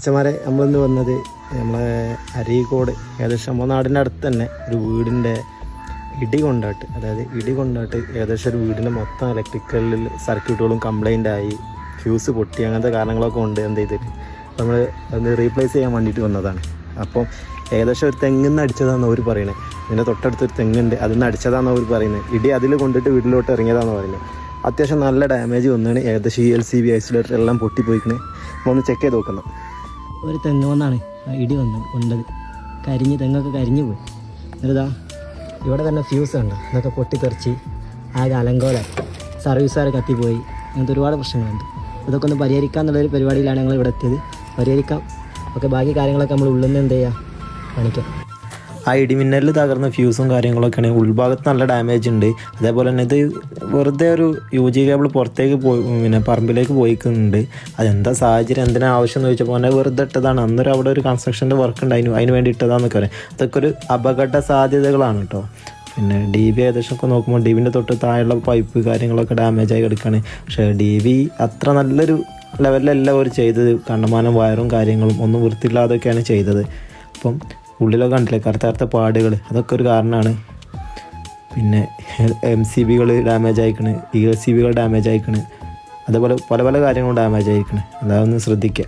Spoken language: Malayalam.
അച്ഛന്മാരെ നമ്മളിന്ന് വന്നത് നമ്മളെ അരീക്കോട് ഏകദേശം നമ്മുടെ നാടിന്റെ അടുത്ത് തന്നെ ഒരു വീടിന്റെ ഇടി കൊണ്ടാട്ട് അതായത് ഇടി കൊണ്ടാട്ട് ഏകദേശം ഒരു വീടിന്റെ മൊത്തം ഇലക്ട്രിക്കലിൽ സർക്യൂട്ടുകളും കംപ്ലൈന്റ് ആയി ഫ്യൂസ് പൊട്ടി അങ്ങനത്തെ കാരണങ്ങളൊക്കെ ഉണ്ട് എന്ത് ചെയ്തിട്ട്. നമ്മൾ അത് റീപ്ലേസ് ചെയ്യാൻ വേണ്ടിയിട്ട് വന്നതാണ്. അപ്പം ഏകദേശം ഒരു തെങ്ങിന്ന് അടിച്ചതാണെന്ന് അവർ പറയുന്നത് ഇതിന്റെ തൊട്ടടുത്ത് ഒരു തെങ്ങുണ്ട് അതിൽ നിന്ന് അടിച്ചതാണെന്ന് അവർ പറയുന്നത് ഇടി അതിൽ കൊണ്ടിട്ട് വീട്ടിലോട്ട് ഇറങ്ങിയതാണെന്ന് പറയുന്നത് അത്യാവശ്യം നല്ല ഡാമേജ് വന്നാണ് ഏകദേശം ഈ എൽ സി ബി ഐസൊലേറ്റർ എല്ലാം പൊട്ടിപ്പോയിക്കണേ. നമ്മൾ ഒന്ന് ചെക്ക് ചെയ്ത് നോക്കണം. ഒരു തെങ്ങ് വന്നാണ്. ഇടി വന്നത് കൊണ്ടത്. കരിഞ്ഞ് തെങ്ങൊക്കെ കരിഞ്ഞു പോയി. എന്നിട്ടാ ഇവിടെ തന്നെ ഫ്യൂസ് ഉണ്ട് ഇതൊക്കെ പൊട്ടിത്തെറിച്ച് ആകെ അലങ്കോലായി. സർവീസുകാർ കത്തിപ്പോയി. അങ്ങനത്തെ ഒരുപാട് പ്രശ്നങ്ങളുണ്ട്. ഇതൊക്കെ ഒന്ന് പരിഹരിക്കാം എന്നുള്ളൊരു പരിപാടിയിലാണ് ഞങ്ങൾ ഇവിടെ എത്തിയത്. പരിഹരിക്കാം. ഒക്കെ ബാക്കി കാര്യങ്ങളൊക്കെ നമ്മൾ ഉള്ളിൽ നിന്ന് എന്ത് ചെയ്യുക കാണിക്കാം ആ ഇടിമിന്നലിൽ തകർന്ന ഫ്യൂസും കാര്യങ്ങളൊക്കെയാണ് ഉൾഭാഗത്ത് നല്ല ഡാമേജ് ഉണ്ട്. അതേപോലെ തന്നെ ഇത് വെറുതെ ഒരു യു ജി കേബിൾ പുറത്തേക്ക് പോയി പിന്നെ പറമ്പിലേക്ക് പോയിക്കുന്നുണ്ട്. അതെന്താ സാഹചര്യം? എന്തിനാ ആവശ്യം എന്ന് ചോദിച്ചപ്പോൾ അവനെ വെറുതെ ഇട്ടതാണ്. അന്നൊരു അവിടെ ഒരു കൺസ്ട്രക്ഷന്റെ വർക്ക് ഉണ്ടായിരുന്നു അതിന് വേണ്ടി ഇട്ടതാണെന്നൊക്കെ പറയാം. അതൊക്കെ ഒരു അപകട സാധ്യതകളാണ് കേട്ടോ. പിന്നെ ഡി ബി ഏകദേശം ഒക്കെ നോക്കുമ്പോൾ ഡി ബിന്റെ തൊട്ട് താഴെയുള്ള പൈപ്പ് കാര്യങ്ങളൊക്കെ ഡാമേജ് ആയി കിടക്കുകയാണ് പക്ഷേ ഡി ബി അത്ര നല്ലൊരു ലെവലിലല്ല അവർ ചെയ്തത്. കണ്ണമാനം വയറും കാര്യങ്ങളും ഒന്നും വൃത്തിയില്ലാതൊക്കെയാണ് ചെയ്തത്. അപ്പം ഉള്ളിലൊക്കെ കണ്ടില്ലേ കറുത്ത കറുത്ത പാടുകൾ അതൊക്കെ ഒരു കാരണമാണ് പിന്നെ എം സി ബികൾ ഡാമേജ് ആയിക്കണ്. ഇ എൽ സി ബികൾ ഡാമേജ് ആയിക്കണ്. അതേപോലെ പല പല കാര്യങ്ങളും ഡാമേജ് ആയിക്കണ്. അതൊന്ന് ശ്രദ്ധിക്കുക